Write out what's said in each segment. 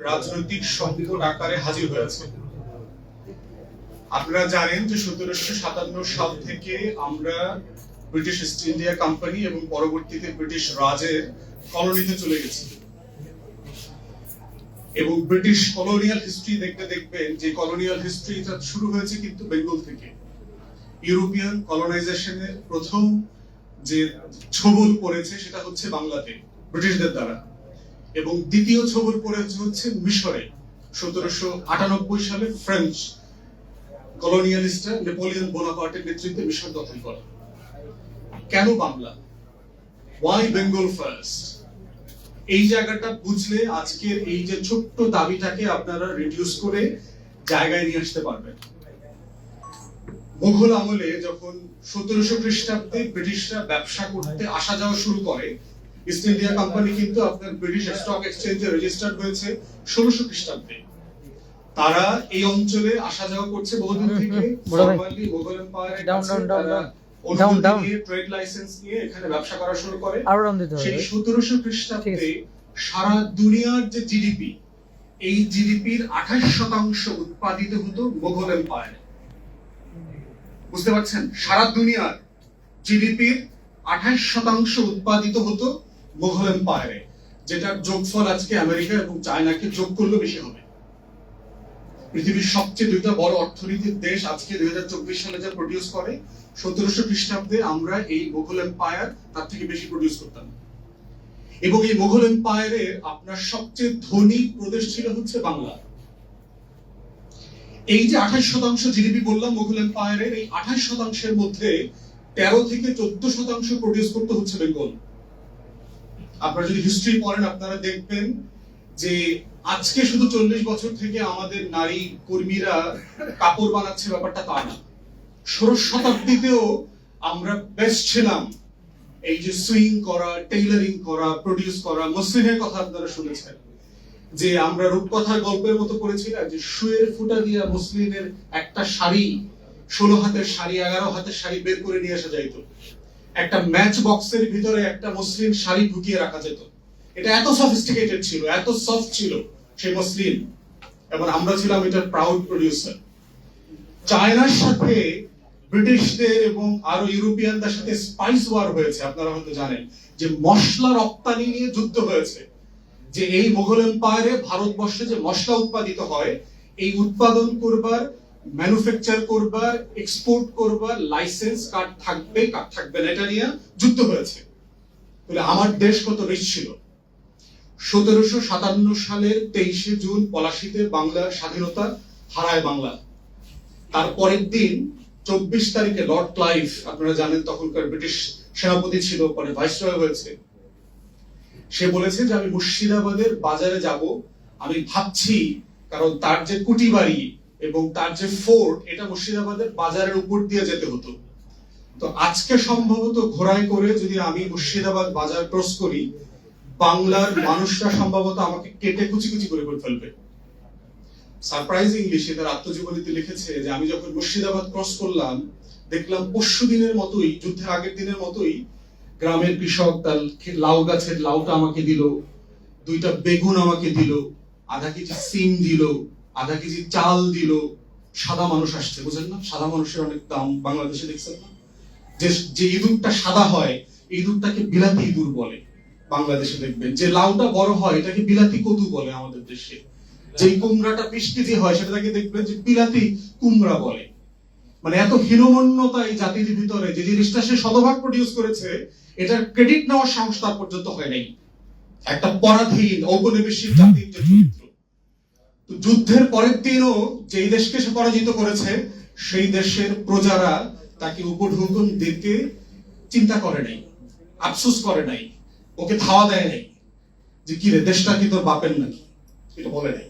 রাজনৈতিক সংকট আকারে হাজির হয়েছে। আপনারা জানেন যে সতেরোশো সাতান্ন সাল থেকে আমরা ব্রিটিশ ইস্ট ইন্ডিয়া কোম্পানি এবং পরবর্তীতে ব্রিটিশ রাজের কলোনিতে চলে গেছি। এবং ব্রিটিশ কলোনিয়াল হিস্ট্রি দেখতে দেখবেন যে কলোনিয়াল হিস্ট্রিটা শুরু হয়েছে কিন্তু বেঙ্গল থেকে। ইউরোপিয়ান কলোনাইজেশনের প্রথম যে ছবল পড়েছে সেটা হচ্ছে বাংলাতে, ব্রিটিশদের দ্বারা। এবং দ্বিতীয় ছবির পরে হচ্ছে মিশরে, সতেরোশো আটানব্বই সালে ফ্রেঞ্চ কলোনিয়ালিস্টরা নেপোলিয়ন বোনাপার্টের নেতৃত্বে মিশর দখল করে। কেন বাংলা? ওয়াই বেঙ্গল ফার্স্ট এই জায়গাটা বুঝলে আজকের এই যে ছোট্ট দাবিটাকে আপনারা রিডিউস করে জায়গায় নিয়ে আসতে পারবেন। মুঘল আমলে যখন সতেরোশো খ্রিস্টাব্দে ব্রিটিশরা ব্যবসা করতে আসা যাওয়া শুরু করে ইস্ট ইন্ডিয়া কোম্পানি কিন্তু আপনার ব্রিটিশ স্টক এক্সচেঞ্জে রেজিস্টার্ড হয়েছে ষোলোশো খ্রিস্টাব্দে। তারা এই অঞ্চলে আসা যাওয়া করছে বহুদিন থেকে। এম্পায়ারের কাছে ট্রেড লাইসেন্স নিয়ে এখানে ব্যবসা করা শুরু করে। সেই সতেরোশো খ্রিস্টাব্দে সারা দুনিয়ার যে জিডিপি এই জিডিপির আঠাশ শতাংশ উৎপাদিত হতো মোগল এম্পায়ারে বুঝতে পারছেন? সারা দুনিয়ার জিডিপির আঠাশ শতাংশ উৎপাদিত হতো মোগল এম্পায়ারে যেটার যোগফল আজকে আমেরিকা এবং চায়নাকে যোগ করলে বেশি হবে। পৃথিবীর সবচেয়ে দুইটা বড় অর্থনীতির দেশ আজকে দুই হাজার চব্বিশ সালে যা প্রডিউস করে, সতেরোশো খ্রিস্টাব্দে আমরা এই মোগল এম্পায়ার তার থেকে বেশি প্রডিউস করতাম। এবং এই মোগল এম্পায়ারের আপনার সবচেয়ে ধনী প্রদেশ ছিল হচ্ছে বাংলা। এই যে আঠাশ শতাংশ জিডিপি বললাম মোগল এম্পায়ারের এই আঠাশ শতাংশের মধ্যে তেরো থেকে চোদ্দ শতাংশ প্রডিউস করতে হচ্ছে বেঙ্গল। আপনারা যদি হিস্ট্রি পড়েন, আপনারা দেখবেন যে আজকে শুধু চল্লিশ বছর থেকে আমাদের নারী কর্মীরা কাপড় বানাচ্ছে, ব্যাপারটা তা না। ষোড়শ শতাব্দীতেও আমরা বেস্ট ছিলাম এই যে সুইং করা টেইলারিং করা প্রডিউস করা মসলিনের কথা আপনারা শুনেছেন। যে আমরা রূপকথার গল্পের মতো না, যে শুয়ের ফুটা দিয়া মসলিনের একটা শাড়ি, ষোলো হাতের শাড়ি, এগারো হাতের শাড়ি বের করে নিয়ে আসা যাইতো। একটা ম্যাচ বক্সের ভিতরে একটা মসলিন শাড়ি ঢুকিয়ে রাখা যেত। এটা এত সফিস্টিকেটেড ছিল, এত সফট ছিল সেই মসলিন এবং আমরা ছিলাম এটার প্রাউড প্রডিউসার চায়নার সাথে ব্রিটিশদের এবং আরও ইউরোপিয়ানদের সাথে স্পাইস ওয়ার হয়েছে, আপনারা হয়তো জানেন। যে মশলা রপ্তানি নিয়ে যুদ্ধ হয়েছে। যে এই মোগল এম্পায়ারে ভারতবর্ষে যে মশলা উৎপাদিত হয়, এই উৎপাদন করবার ম্যানুফ্যাকচার করবার এক্সপোর্ট করবার লাইসেন্স কার্ড থাকবে কার্ড থাকবে না, এটা নিয়ে যুদ্ধ হয়েছে। বলে আমার দেশ কত রিচ ছিল? সতেরোশো সাতান্ন সালের তেইশে জুন পলাশিতে বাংলার স্বাধীনতা হারায় বাংলা। তার পরের দিন চব্বিশ তারিখে লর্ড ক্লাইভ, আপনারা জানেন তখনকার ব্রিটিশ সেনাপতি ছিল, পরে ভাইসরয় হয়েছে। সে বলেছে যে আমি মুর্শিদাবাদের বাজারে যাব। আমি ভাবছি, কারণ তার যে কুটি বাড়ি এবং তার যে ফোর্ট, এটা মুর্শিদাবাদের বাজারের উপর দিয়ে যেতে হতো। তো আজকে সম্ভবত ঘোড়ায় করে যদি আমি মুর্শিদাবাদ বাজার ক্রস করি, বাংলার মানুষরা সম্ভবত আমাকে কেটে কুচি কুচি করে করে ফেলবে। সারপ্রাইজিংলি সে তার আত্মজীবনীতে লিখেছে যে আমি যখন মুর্শিদাবাদ ক্রস করলাম, দেখলাম পরশু দিনের মতোই, যুদ্ধের আগের দিনের মতোই, গ্রামের কৃষক তার লাউ গাছের লাউটা আমাকে দিল, দুইটা বেগুন আমাকে দিল, আধা কেজি সিম দিল আধা কেজি চাল দিল, সাদা মানুষ আসছে বুঝলেন না? সাদা মানুষের অনেক দাম বাংলাদেশে দেখছেন না? যে যে ইঁদুরটা সাদা হয়, ইঁদুরটাকে বিলাতি ইঁদুর বলে বাংলাদেশে দেখবেন। যে লাউটা বড় হয়, এটাকে বিলাতি কদু বলে আমাদের দেশে। যে কুমড়াটা বিশ কেজি হয়, সেটাকে দেখবেন যে বিলাতি কুমড়া বলে। মানে এত হীনমন্যতা এই জাতির ভিতরে, যে জিনিসটা সে শতভাগ প্রডিউস করেছে, এটার ক্রেডিট নেওয়ার সাহস তার পর্যন্ত হয় নাই। একটা পরাধীন, ঔপনিবেশিক জাতির যে চরিত্র। যুদ্ধের পরের দিনও যেই দেশকে সে পরাজিত করেছে, সেই দেশের প্রজারা তাকে উপঢৌকন দিতে চিন্তা করে নাই, আফসোস করে নাই, ওকে ধাওয়া দেয় নাই যে কি রে দেশটা কি তোর বাপের নাকি? এটা বলে নাই।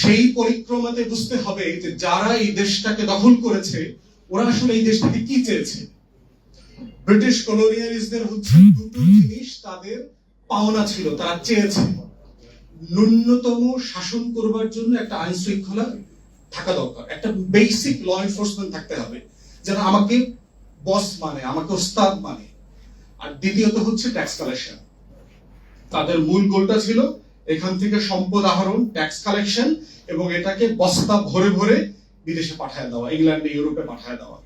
সেই পরিক্রমাতে বুঝতে হবে যে, যারা এই দেশটাকে দখল করেছে, ওরা আসলে এই দেশটাকে কি চেয়েছে? ব্রিটিশ কলোনিয়ালিস্টদের হচ্ছে দুটো জিনিস তাদের পাওনা ছিল, তারা চেয়েছে। ন্যূনতম শাসন করবার জন্য একটা আইন শৃঙ্খলা থাকা দরকার। একটা বেসিক ল এনফোর্সমেন্ট থাকতে হবে, যেন আমাকে বস মানে আমাকে ওস্তাদ মানে। আর দ্বিতীয়ত হচ্ছে ট্যাক্স কালেকশন তাদের মূল গোলটা ছিল এখান থেকে সম্পদ আহরণ ট্যাক্স কালেকশন এবং এটাকে বস্তা ভরে ভরে বিদেশে পাঠায় দেওয়া, ইংল্যান্ডে, ইউরোপে পাঠায় দেওয়া।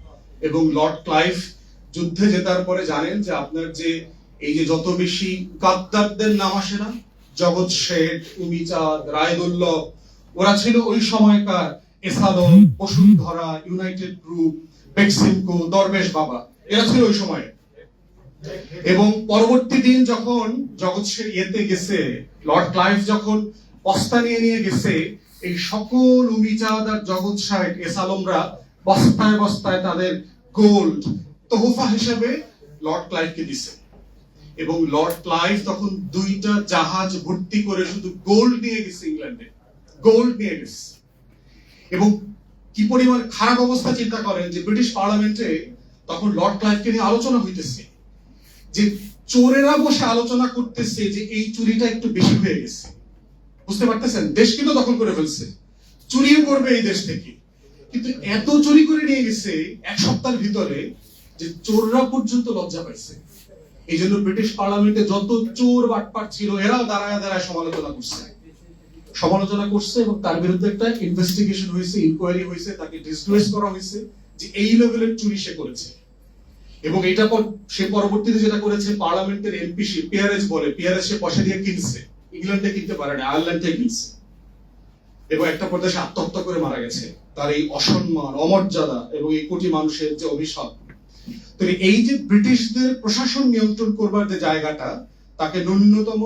এবং লর্ড ক্লাইভ যুদ্ধে জেতার পরে জানেন যে আপনার যে এই যে যত বেশি গাদ্দারদের নাম আসে না জগৎ শেঠ উমিচাঁদ রায়দুল্লভ ওরা ছিল ওই সময়কার এসাদন বসুন্ধরা ইউনাইটেড গ্রুপ বেক্সিমকো দরবেশ বাবা এরা ছিল ওই সময়ে। এবং পরবর্তী দিন যখন জগৎ সে ইয়েতে গেছে লর্ড ক্লাইভ যখন বস্তা নিয়ে নিয়ে গেছে এই সকল উমিচাঁদ আর জগৎ সাহেব এসালমরা বস্তায় বস্তায় তাদের গোল্ড তোহফা হিসেবে লর্ড ক্লাইভকে দিছে। এবং লর্ড ক্লাইভ তখন দুইটা জাহাজ ভর্তি করে শুধু গোল্ড নিয়ে গেছে ইংল্যান্ডে। গোল্ড নিয়ে গেছে। এবং কি পরিমাণ খারাপ অবস্থা চিন্তা করেন যে ব্রিটিশ পার্লামেন্টে তখন লর্ড ক্লাইভকে নিয়ে আলোচনা হইতেছে। যে চোরেরা বসে আলোচনা করতেছে যে এই চুরিটা একটু বেশি হয়ে গেছে। বুঝতে পারতেছেন? দেশ কিন্তু দখল করে ফেলছে। চুরিও করবে এই দেশ থেকে। কিন্তু এত চুরি করে নিয়ে গেছে এক সপ্তাহের ভিতরে যে চোররা পর্যন্ত লজ্জা পাইছে। এই জন্য ব্রিটিশ পার্লামেন্টে যত চোর বাটপাট ছিল, এরাও দাঁড়ায় দাঁড়ায় সমালোচনা করছে। সমালোচনা করছে এবং তার বিরুদ্ধে একটা ইনভেস্টিগেশন হয়েছে ইনকোয়ারি হয়েছে, তাকে ডিসক্লোজ করা হয়েছে যে এই লেভেলের চুরি সে করেছে। এবং এটা পর সে পরবর্তীতে যেটা করেছে, পার্লামেন্টের এমপি সে পিআরএস বলে পিআরএস সে পয়সা দিয়ে কিনছে। ইংল্যান্ডে কিনতে পারে না আয়ারল্যান্ডে কিনছে। এবং একটা প্রদেশে আত্মহত্যা করে মারা গেছে। তার এই অসম্মান, অমর্যাদা এবং এই কোটি মানুষের যে অভিশাপ তো এই যে ব্রিটিশদের প্রশাসন নিয়ন্ত্রণ করবার যে জায়গাটা, তাকে ন্যূনতম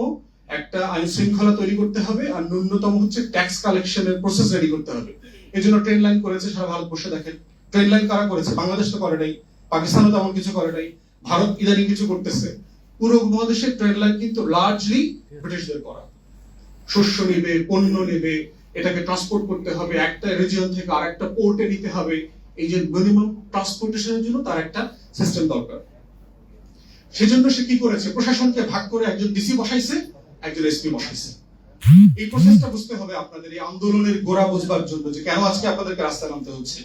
একটা আইন শৃঙ্খলা তৈরি করতে হবে আর ন্যূনতম হচ্ছে ট্যাক্স কালেকশনের প্রসেস রেডি করতে হবে। এই জন্য ট্রেন লাইন করেছে সারা ভারতবর্ষে। দেখেন ট্রেন লাইন কারা করেছে? বাংলাদেশ তো করে নাই, পাকিস্তানও তেমন কিছু করে নাই, ভারত ইদানিং কিছু করতেছে। পুরো উপমহাদেশের ট্রেন লাইন কিন্তু লার্জলি ব্রিটিশদের করা। শস্য নেবে, পণ্য নেবে, এটাকে ট্রান্সপোর্ট করতে হবে, একটা রিজিয়ন থেকে আরেকটা পোর্টে নিতে হবে। এই যে মিনিমাম ট্রান্সপোর্টেশনের জন্য তার একটা সিস্টেম দরকার। সেজন্য সে কি করেছে? প্রশাসনকে ভাগ করে একজন ডিসি বসাইছে, একজন এসপি বসাইছে। এই প্রসেসটা বুঝতে হবে আপনাদের, এই আন্দোলনের গোড়া বুঝবার জন্য যে কেন আজকে আপনাদেরকে রাস্তায় নামতে হচ্ছে।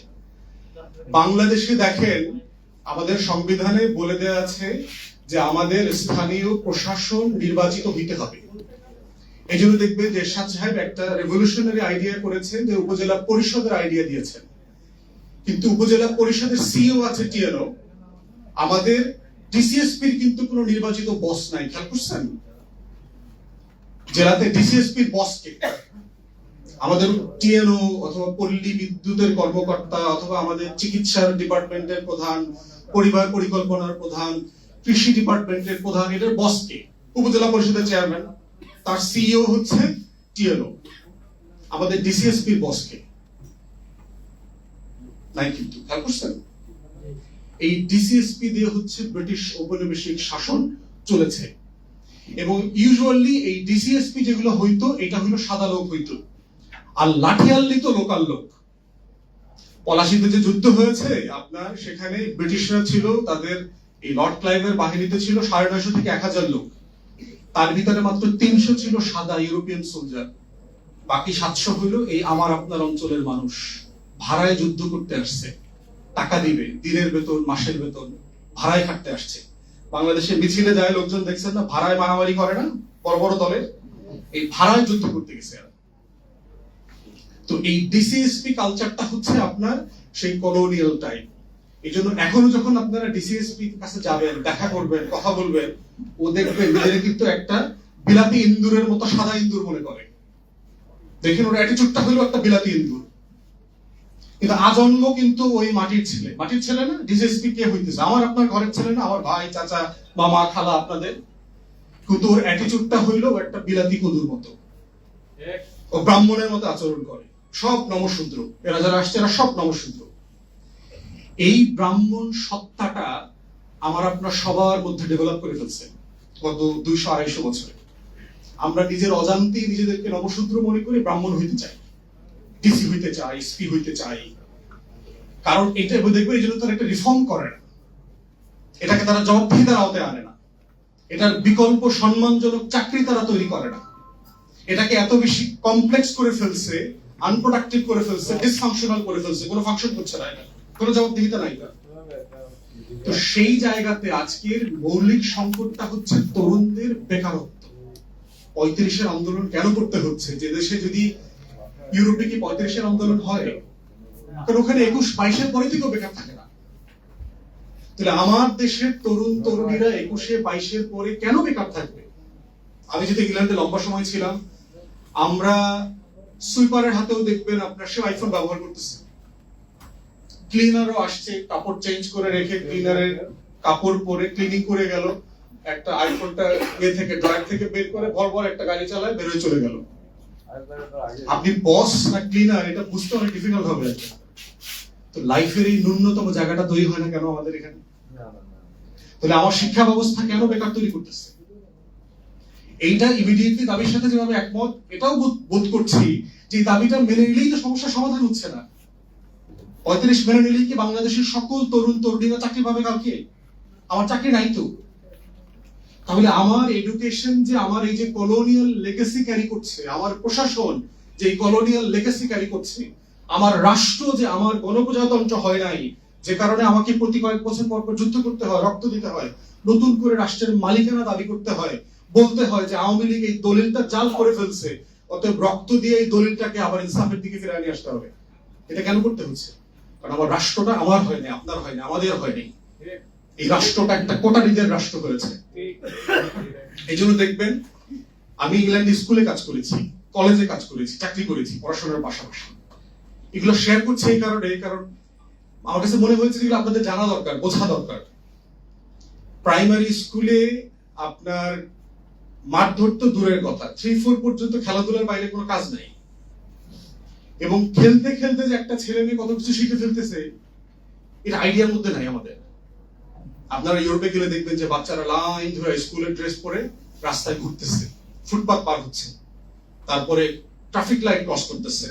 বাংলাদেশে দেখেন, আমাদের সংবিধানে বলে দেওয়া আছে যে আমাদের স্থানীয় প্রশাসন নির্বাচিত হইতে হবে। এই জন্য দেখবে যে এরশাদ সাহেব একটা রেভলিউশনারি আইডিয়া করেছেন যে উপজেলা পরিষদের আইডিয়া দিয়েছেন। কিন্তু উপজেলা পরিষদের সিও আছে টিএনও। আমাদের ডিসিএসপির কিন্তু কোনো নির্বাচিত বস নাই। খেয়াল করছেন? জেলাতে ডিসিএসপির বস কে? আমাদের টিএনও অথবা পল্লী বিদ্যুতের কর্মকর্তা অথবা আমাদের চিকিৎসার ডিপার্টমেন্টের প্রধান, পরিবার পরিকল্পনার প্রধান, কৃষি ডিপার্টমেন্টের প্রধান এটার বস কে? উপজেলা পরিষদের চেয়ারম্যান তার সিইও হচ্ছে টিএনও আমাদের ডিসিএসপির বস কে? নাই কিন্তু। খেয়াল করছেন? এই ডিসিএসপি দিয়ে হচ্ছে ব্রিটিশ ঔপনিবেশিক শাসন চলেছে। এবং ইউজুয়ালি এই ডিসিএসপি যেগুলো হইতো, এটা হলো সাদা লোক হইতো। আর লাঠিয়াল্লি তো লোকাল লোক। পলাশিতে যে যুদ্ধ হয়েছে, আপনার সেখানে ব্রিটিশরা ছিল, তাদের এই লর্ড ক্লাইভের বাহিনীতে ছিল সাড়ে নয়শো থেকে এক হাজার লোক। তার ভিতরে মাত্র তিনশো ছিল সাদা ইউরোপিয়ান সোলজার। বাকি সাতশো হইল এই আমার আপনার অঞ্চলের মানুষ। ভাড়ায় যুদ্ধ করতে আসছে। টাকা দিবে, দিনের বেতন, মাসের বেতন, ভাড়ায় খাটতে আসছে। বাংলাদেশে মিছিলে যায় লোকজন, দেখছেন না? ভাড়ায় মারামারি করে না? বড় বড় দলের? এই ভাড়ায় যুদ্ধ করতে গেছে তো এই ডিসিএসপি কালচারটা হচ্ছে আপনার সেই কলোনিয়াল টাইম এই জন্য এখনও যখন আপনারা ডিসিএসপি কাছে যাবেন, দেখা করবেন, কথা বলবেন, ও দেখবেন নিজের কিন্তু একটা বিলাতি ইন্দুরের মতো সাদা ইন্দুর মনে করে। দেখেন ওর অ্যাটিচিউডটা হলো একটা বিলাতি ইন্দুর। কিন্তু আজন্ম কিন্তু ওই মাটির ছেলে। মাটির ছেলে না ডিসিএসপি কে হইতেছে। আমার আপনার ঘরের ছেলে না, আমার ভাই, চাচা, মামা, খালা আপনাদের। কিন্তু ওর অ্যাটিচিউডটা হইল একটা বিলাতি কদুর মতো। ও ব্রাহ্মণের মতো আচরণ করে। সব নমশূদ্র। এরা যারা আসছে, এরা সব নমশূদ্র। এই ব্রাহ্মণ সত্তাটা আমার আপনার সবার মধ্যে ডেভেলপ করে ফেলছে গত দুইশো আড়াইশো বছরে। আমরা নিজের অজান্তেই নিজেদেরকে নমশূদ্র মনে করি ব্রাহ্মণ হইতে চাই। ডিসি হইতে চাই এসপি হইতে চাই। কারণ এটা দেখবে, এই জন্য তারা একটা রিফর্ম করে। না এটাকে তারা জবাবদিহিতার আওতায় আনে না। এটার বিকল্প সম্মানজনক চাকরি তারা তৈরি করে না। এটাকে এত বেশি কমপ্লেক্স করে ফেলছে আনপ্রোডাক্টিভ করে ফেলছে ডিসফাংশনাল করে ফেলছে, কোনো ফাংশন করছে না এটা। কোনো জবাবদিহিতা নাই তার তো সেই জায়গাতে আজকের মৌলিক সংকটটা হচ্ছে তরুণদের বেকারত্ব। পঁয়ত্রিশের আন্দোলন কেন করতে হচ্ছে? যে দেশে যদি ইউরোপে কি পঁয়ত্রিশের আন্দোলন হয়? কারণ ওখানে একুশ বাইশের পরে থেকেও বেকার থাকে না। তাহলে আমার দেশের তরুণ তরুণীরা একুশে বাইশের পরে কেন বেকার থাকবে? আমি যদি ইংল্যান্ডে লম্বা সময় ছিলাম, আমরা সুইপারের হাতেও দেখবেন আপনার সে আইফোন ব্যবহার করতেছে। ক্লিনারও আসছে, কাপড় চেঞ্জ করে রেখে ক্লিনারের কাপড় পরে ক্লিনিং করে গেল। একটা আইফোনটা এ থেকে, ড্রয়ার থেকে বের করে ভর ভর একটা গাড়ি চালায়, বেরোয় চলে গেল। আপনি বস না ক্লিনার এটা বুঝতে অনেক ডিফিকাল্ট হবে। তো লাইফের এই ন্যূনতম জায়গাটা তৈরি হয় না কেন আমাদের এখানে? তাহলে আমার শিক্ষা ব্যবস্থা কেন বেকার তৈরি করতেছে? এইটা ইমিডিয়েটলি দাবির সাথে যেভাবে একমত এটাও বোধ- করছি যে দাবিটা মেনে নিলেই তো সমস্যার সমাধান হচ্ছে না। পঁয়ত্রিশ মেনে নিলেই কি বাংলাদেশের সকল তরুণ তরুণীরা চাকরি পাবে কালকে? আমার চাকরি নাই তো। তাহলে আমার এডুকেশন যে আমার এই যে কলোনিয়াল লেগেসি ক্যারি করছে, আমার প্রশাসন যে কলোনিয়াল লেগেসি ক্যারি করছে, আমার রাষ্ট্র যে আমার গণপ্রজাতন্ত্র হয় নাই, যে কারণে আমাকে প্রতি কয়েক বছর পর পর যুদ্ধ করতে হয়, রক্ত দিতে হয়, নতুন করে রাষ্ট্রের মালিকানা দাবি করতে হয়, বলতে হয় যে আওয়ামী লীগ এই দলিলটা জাল করে ফেলছে, অতএব রক্ত দিয়ে এই দলিলটাকে আবার ইনসাফের দিকে ফিরে নিয়ে আসতে হবে। এটা কেন করতে হচ্ছে? কারণ আমার রাষ্ট্রটা আমার হয়নি আপনার হয়নি আমাদের হয়নি এই রাষ্ট্রটা একটা কোটারিদের রাষ্ট্র করেছে। এই জন্য দেখবেন, আমি ইংল্যান্ড স্কুলে কাজ করেছি কলেজে কাজ করেছি, চাকরি করেছি, পড়াশোনার পাশাপাশি। এগুলো শেয়ার করছি এই কারণে, এই কারণ আমার কাছে মনে হয়েছে যেগুলো আপনাদের জানা দরকার, বোঝা দরকার। প্রাইমারি স্কুলে আপনার মারধর তো দূরের কথা থ্রি ফোর পর্যন্ত খেলাধুলার বাইরে কোনো কাজ নাই। এবং খেলতে খেলতে যে একটা ছেলে মেয়ে কত কিছু শিখে ফেলতেছে এটা আইডিয়ার মধ্যে নাই আমাদের। আপনারা ইউরোপে গেলে দেখবেন যে বাচ্চারা লাইন ধরে স্কুলের ড্রেস পরে রাস্তায় ঘুরতেছে। ফুটপাত পার হচ্ছে। তারপরে ট্রাফিক লাইট ক্রস করতেছে।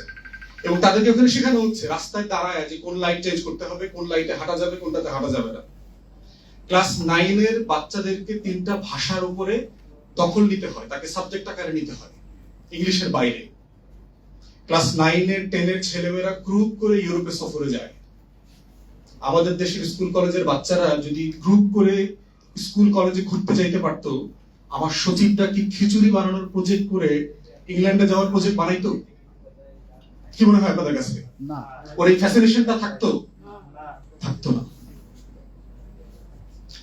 এবং তাদেরকে ওখানে শেখানো হচ্ছে, রাস্তায় দাঁড়ায় যে কোন লাইট চেঞ্জ করতে হবে, কোন লাইটে হাঁটা যাবে, কোনটাতে হাঁটা যাবে না। ক্লাস নাইনের বাচ্চাদেরকে তিনটা ভাষার উপরে দখল নিতে হয়, তাকে সাবজেক্ট আকারে নিতে হয়, ইংলিশের বাইরে। ক্লাস নাইনের টেনের ছেলেমেয়েরা গ্রুপ করে ইউরোপে সফরে যায়। আমাদের দেশের স্কুল কলেজের বাচ্চারা যদি গ্রুপ করে স্কুল কলেজে ঘুরতে যাইতে পারতো আমার সচিবটা কি খিচুড়ি বানানোর প্রজেক্ট করে ইংল্যান্ডে যাওয়ার প্রজেক্ট বানাইতো? কি মনে হয় আপনাদের কাছে? ওর এই ফ্যাসিনেশনটা থাকতো? থাকতো না।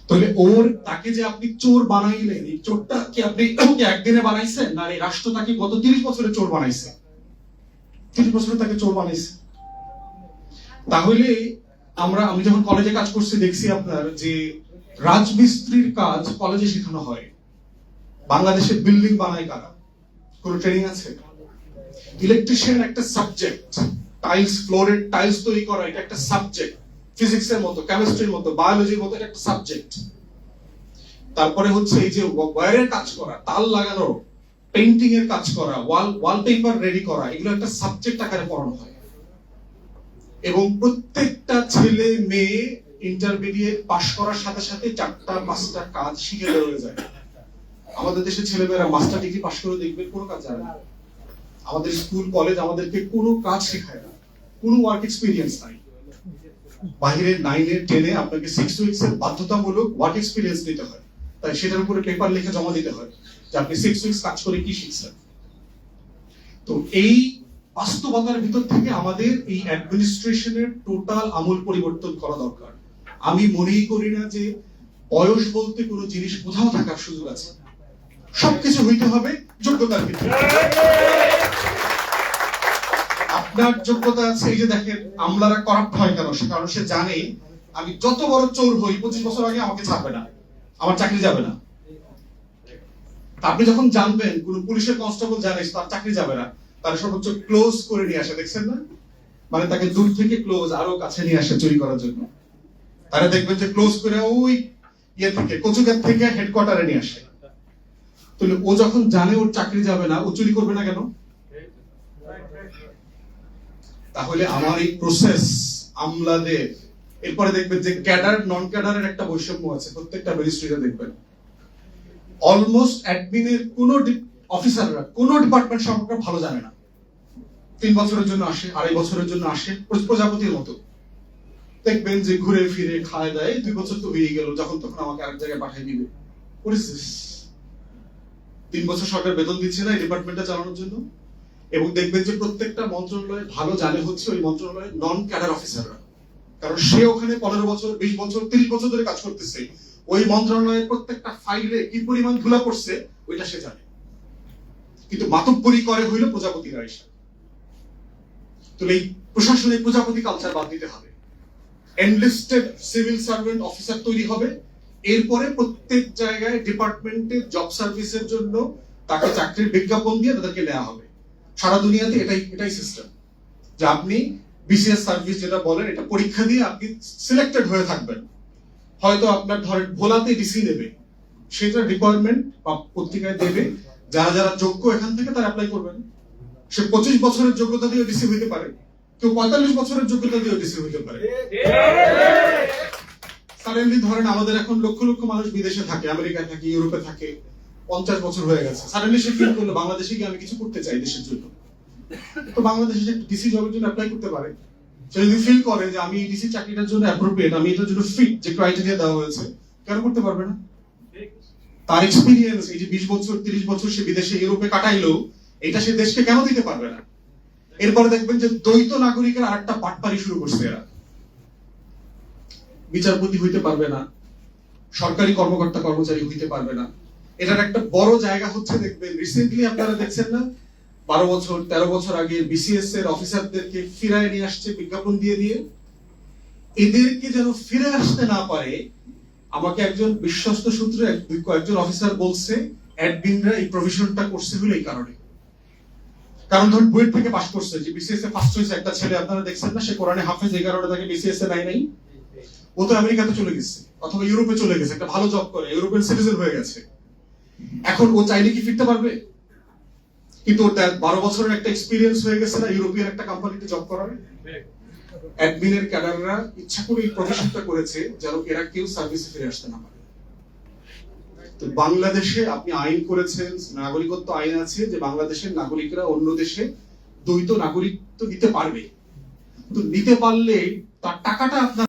তাহলে ওর তাকে যে আপনি চোর বানাইলেন এই চোরটা কি আপনি একদিনে বানাইছেন? না এই রাষ্ট্র তাকে গত তিরিশ বছরে চোর বানাইছে। তিরিশ বছরে তাকে চোর বানাইছে। তাহলে আমরা, আমি যখন কলেজে কাজ করছি, দেখছি আপনার যে রাজমিস্ত্রির কাজ কলেজে শেখানো হয়। বাংলাদেশে বিল্ডিং বানায় কারা? কোন ট্রেনিং আছে? ইলেকট্রিশিয়ান একটা সাবজেক্ট টাইলস ফ্লোরের টাইলস তৈরি করা, এটা একটা সাবজেক্ট ফিজিক্সের মতো কেমিস্ট্রির মতো বায়োলজির মতো, এটা একটা সাবজেক্ট তারপরে হচ্ছে এই যে ওয়্যারের কাজ করা, তাল লাগানো পেইন্টিং এর কাজ করা ওয়াল ওয়ালপেপার রেডি করা, এগুলো একটা সাবজেক্ট আকারে পড়ানো হয়। এবং প্রত্যেকটা ছেলে মেয়ে ইন্টারমিডিয়েট পাশ করার সাথে সাথে চারটা পাঁচটা কাজ শিখে বেরোয় যায়। আমাদের দেশের ছেলেমেয়েরা মাস্টার ডিগ্রি পাশ করে দেখবে, কোনো কাজ জানে না। আমাদের স্কুল কলেজ আমাদেরকে কোনো কাজ শেখায় না। কোনো ওয়ার্ক এক্সপিরিয়েন্স নাই। বাইরে নাইনে টেনে আপনাকে সিক্স উইকস এর বাধ্যতামূলক ওয়ার্ক এক্সপিরিয়েন্স নিতে হয়। তাই সেটার উপরে পেপার লিখে জমা দিতে হয় যে আপনি সিক্স উইকস কাজ করে কি শিখছেন। তো এই বাস্তবতার ভিতর থেকে আমাদের এই অ্যাডমিনিস্ট্রেশনের টোটাল আমূল পরিবর্তন করা দরকার। আমি মনেই করি না যে বয়স বলতে কোনো জিনিস কোথাও থাকার সুযোগ আছে। সবকিছু হইতে হবে যোগ্যতার ভিত্তিতে আপনার যোগ্যতা আছে, এই যে দেখেন, আমলারা করাপ্ট হয় কেন? সে কারণ সে জানে, আমি যত বড় চোর হই, পঁচিশ বছর আগে আমাকে ছাড়বে না। আমার চাকরি যাবে না। আপনি যখন জানবেন, কোন পুলিশের কনস্টেবল জানে তার চাকরি যাবে না তার সর্বোচ্চ ক্লোজ করে নিয়ে আসে, দেখছেন না? মানে তাকে দূর থেকে ক্লোজ আরও কাছে নিয়ে আসে চুরি করার জন্য। তারা দেখবেন যে ক্লোজ করে ওই ইয়ে থেকে থেকে হেডকোয়ার্টারে নিয়ে আসে। তাহলে ও যখন জানে ওর চাকরি যাবে না, ও চুরি করবে না কেন? তাহলে আমার এই প্রসেস আমলাদের, এরপরে দেখবেন যে ক্যাডার নন ক্যাডারের একটা বৈষম্য আছে, প্রত্যেকটা মিনিস্ট্রিতে দেখবেন। অলমোস্ট অ্যাডমিনের কোন অফিসাররা কোন ডিপার্টমেন্ট সম্পর্কে ভালো জানে না। তিন বছরের জন্য আসে, আড়াই বছরের জন্য আসে প্র- প্রজাপতির মতো। দেখবেন যে ঘুরে ফিরে খায় দেয়, দুই বছর তো হয়ে গেল, যখন তখন আমাকে আরেক জায়গায় পাঠিয়ে দিবে। This? তিন বছর সরকার বেতন দিচ্ছে না এই ডিপার্টমেন্টটা চালানোর জন্য? এবং দেখবেন যে প্রত্যেকটা মন্ত্রণালয় ভালো জানে হচ্ছে ওই মন্ত্রণালয়ের নন ক্যাডার অফিসাররা কারণ সে ওখানে পনেরো বছর, বিশ বছর, তিরিশ বছর ধরে কাজ করতেছে। ওই মন্ত্রণালয়ের প্রত্যেকটা ফাইলে কি পরিমাণ ধুলা পড়ছে, ওইটা সে জানে। কিন্তু মাতব্বরি করে হইল প্রজাপতিরা এসে তো এই প্রশাসনিক প্রজাপতি কালচার বাদ দিতে হবে। এনলিস্টেড সিভিল সার্ভেন্ট অফিসার তৈরি হবে। এরপরে প্রত্যেক জায়গায় ডিপার্টমেন্টের জব সার্ভিসের জন্য তাকে চাকরির বিজ্ঞাপন দিয়ে তাদেরকে নেওয়া হবে। সারা দুনিয়াতে এটাই এটাই সিস্টেম যে আপনি বিসিএস সার্ভিস যেটা বলেন, এটা পরীক্ষা দিয়ে আপনি সিলেক্টেড হয়ে থাকবেন। হয়তো আপনার ধরেন ভোলাতে ডিসি নেবে। সেটা রিকোয়ারমেন্ট বা পত্রিকায় দেবে। যারা যারা যোগ্য এখান থেকে তারা অ্যাপ্লাই করবেন সে পঁচিশ বছরের যোগ্যতা দিয়ে ডিসি হইতে পারে। কেউ পঁয়তাল্লিশ বছরের যোগ্যতা দিয়ে ডিসি হইতে পারে। ধরেন আমাদের এখন লক্ষ লক্ষ মানুষ বিদেশে থাকে, আমেরিকায় থাকে, ইউরোপে থাকে। পঞ্চাশ বছর হয়ে গেছে। সে ফিল করল? বাংলাদেশে গিয়ে আমি কিছু করতে চাই দেশের জন্য। তো বাংলাদেশে ডিসি জবের জন্য অ্যাপ্লাই করতে পারে। সে যদি ফিল করে যে আমি ডিসি চাকরিটার জন্য অ্যাপ্রোপ্রিয়েট আমি এটার জন্য ফিট যে ক্রাইটেরিয়া দেওয়া হয়েছে, কেন করতে পারবে না? তার এক্সপিরিয়েন্স এই যে বিশ বছর, তিরিশ বছর সে বিদেশে, ইউরোপে কাটাইলো, এটা সে দেশকে কেন দিতে পারবে না? এরপরে দেখবেন যে দ্বৈত নাগরিকের আরেকটা পাটপারি শুরু করছে এরা। বিচারপতি হইতে পারবে না, সরকারি কর্মকর্তা, কর্মচারী হইতে পারবে না। এটার একটা বড় জায়গা হচ্ছে দেখবেন রিসেন্টলি আপনারা দেখছেন না? বারো বছর, তেরো বছর আগে বিসিএস এর অফিসারদেরকে ফিরায় নিয়ে আসছে, বিজ্ঞাপন দিয়ে দিয়ে। এদেরকে যেন ফিরে আসতে না পারে আমাকে একজন বিশ্বস্ত সূত্রে কয়েকজন অফিসার বলছে অ্যাডমিনরা এই প্রভিশনটা করছে হলো এই কারণে। কারণ ধরুন, বুয়েট থেকে পাশ করছে, যে বিসিএস এ ফার্স্ট হয়েছে একটা ছেলে, আপনারা দেখছেন না, সে কোরআনে হাফেজ, এই কারণে তাকে বিসিএস এ নাই নাই। ও তো আমেরিকাতে চলে গেছে, অথবা ইউরোপে চলে গেছে, একটা ভালো জব করে, ইউরোপিয়ান সিটিজেন হয়ে গেছে। এখন ও চাইলে কি ফিরতে পারবে? কিন্তু ওর বারো বছরের একটা এক্সপিরিয়েন্স হয়ে গেছে না, ইউরোপিয়ান একটা কোম্পানিতে জব করার? অ্যাডমিনের ক্যাডাররা ইচ্ছা করে এই প্রফেশনটা করেছে যেন এরা কেউ সার্ভিসে ফিরে আসতে না পারে। তো বাংলাদেশে আপনি আইন করেছেন, নাগরিকত্ব আইন আছে যে বাংলাদেশের নাগরিকরা অন্য দেশে দ্বৈত নাগরিকত্ব নিতে পারবে। তো নিতে পারলে তার টাকাটা আপনার